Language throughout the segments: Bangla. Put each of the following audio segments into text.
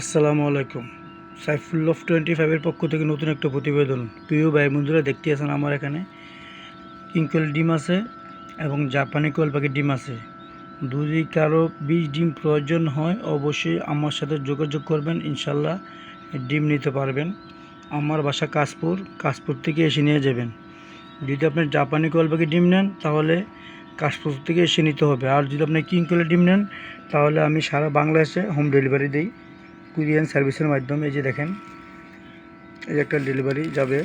আসসালামু আলাইকুম। সাইফুল্লভ টোয়েন্টি ফাইভের পক্ষ থেকে নতুন একটা প্রতিবেদন। প্রিয় ভাই বন্ধুরা, দেখতে আছেন আমার এখানে কিংকল ডিম আছে এবং জাপানি কোয়েল পাখির ডিম আছে। যদি কারও বীজ ডিম প্রয়োজন হয়, অবশ্যই আমার সাথে যোগাযোগ করবেন। ইনশাল্লাহ ডিম নিতে পারবেন। আমার বাসা কাশপুর কাশপুর থেকে এসে নিয়ে যাবেন। যদি আপনি জাপানি কোয়েল পাখির ডিম নেন, তাহলে কাশপুর থেকে এসে নিতে হবে। আর যদি আপনি কিংকলের ডিম নেন, তাহলে আমি সারা বাংলাদেশে হোম ডেলিভারি দিই। কুরিয়ান সার্ভিসের মাধ্যমে এই যে দেখেন, এই একটা ডেলিভারি যাবে।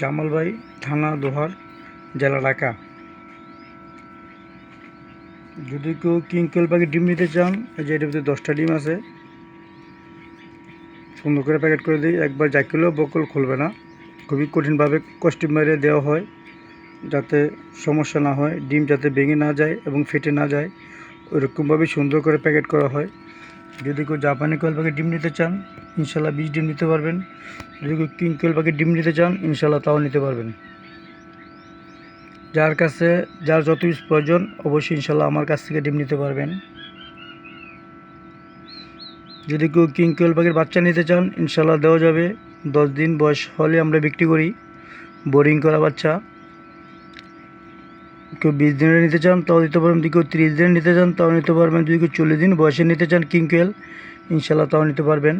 জামালবাই থানা দোহার, জেলা ঢাকা। যদি কেউ কিংকল পাখি ডিম নিতে চান, এই যে এটার ভিতরে দশটা ডিম আছে, সুন্দর করে প্যাকেট করে দিই। একবার জাকিলেও বকল খুলবে না। খুবই কঠিনভাবে কষ্টি মেরে দেওয়া হয়, যাতে সমস্যা না হয়। ডিম যাতে ভেঙে না যায় এবং ফেটে না যায়, ওইরকমভাবে সুন্দর করে প্যাকেট করা হয়। যদি কেউ জাপানি কোয়েল পাখির ডিম নিতে চান, ইনশাল্লাহ বীজ ডিম নিতে পারবেন। যদি কেউ কিং কোয়েল পাখির ডিম নিতে চান, ইনশাল্লাহ তাও নিতে পারবেন। যার কাছে, যার যত প্রয়োজন, অবশ্যই ইনশাল্লাহ আমার কাছ থেকে ডিম নিতে পারবেন। যদি কেউ কিং কোয়েল পাখির বাচ্চা নিতে চান, ইনশাল্লাহ দেওয়া যাবে। দশ দিন বয়স হলে আমরা বিক্রি করি। বোরিং করা বাচ্চা। কেউ বিশ দিনের নিতে চান, তাও নিতে পারবেন। যদি কেউ ত্রিশ দিনের নিতে চান, তাও নিতে পারবেন। যদি কেউ চল্লিশ দিন বয়সে নিতে চান কিংকেল ইনশাল্লাহ তাও নিতে পারবেন।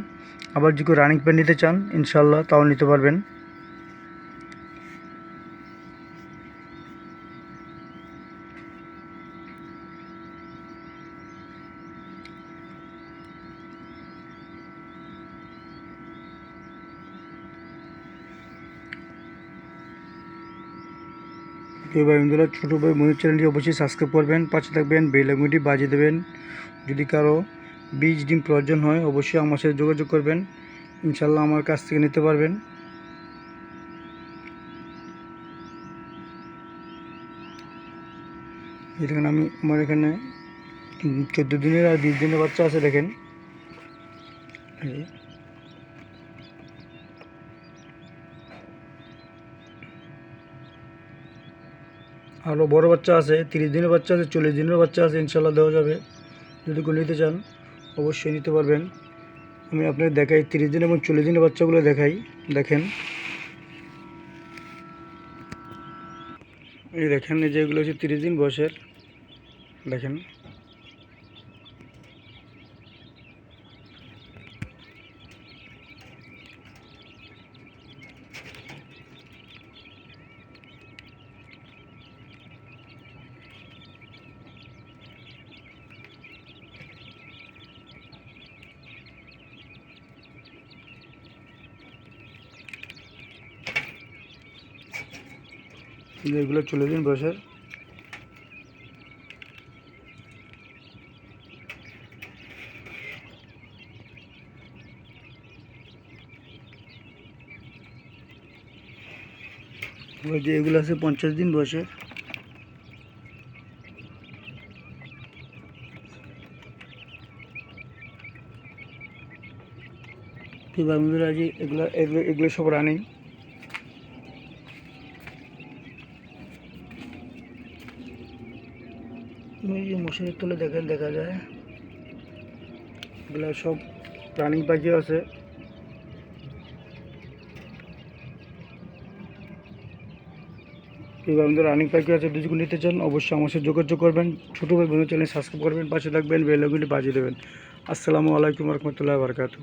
আবার যদি কেউ রানিং প্যান্ট নিতে চান ইনশাল্লাহ তাও নিতে পারবেন। কেউ ভাই বন্ধুরা ছোটো ভাই মনির চ্যানেলটি অবশ্যই সাবস্ক্রাইব করবেন, পাশে থাকবেন বেল আইকনটি বাজিয়ে দেবেন। যদি কারও বীজ ডিম প্রয়োজন হয়, অবশ্যই আমার সাথে যোগাযোগ করবেন। ইনশাল্লাহ আমার কাছ থেকে নিতে পারবেন। দেখেন আমি আমার এখানে চোদ্দ দিনের আর বিশ দিনের বাচ্চা আছে, দেখেন। আরও বড় বাচ্চা আছে, তিরিশ দিনের বাচ্চা আছে, চল্লিশ দিনের বাচ্চা আছে ইনশাল্লাহ দেওয়া যাবে। যদি কেউ নিতে চান, অবশ্যই নিতে পারবেন। আমি আপনাকে দেখাই, তিরিশ দিন এবং চল্লিশ দিনের বাচ্চাগুলো দেখাই, দেখেন। এই দেখেন, এই যেগুলো হচ্ছে তিরিশ দিন বয়সের। দেখেন। এগুলো চল্লিশ দিন বয়সের ওই যে এগুলো আছে পঞ্চাশ দিন বয়সের বন্ধুরা আজ এগুলো এগুলো এগুলো সব রানিং। মশারির তলে দেখেন, দেখা যায় এগুলো সব রানিং পাখি আছে। এই আমাদের রানিং পাখি আছে, যদি নিতে চান, অবশ্যই আমার সাথে যোগাযোগ করবেন। ছোটো ভাই বন্ধু চ্যানেল সাবস্ক্রাইব করবেন, পাশে থাকবেন বেলগুলি বাজিয়ে দেবেন। আসসালামু আলাইকুম রহমতুল্লাহ বারকাতু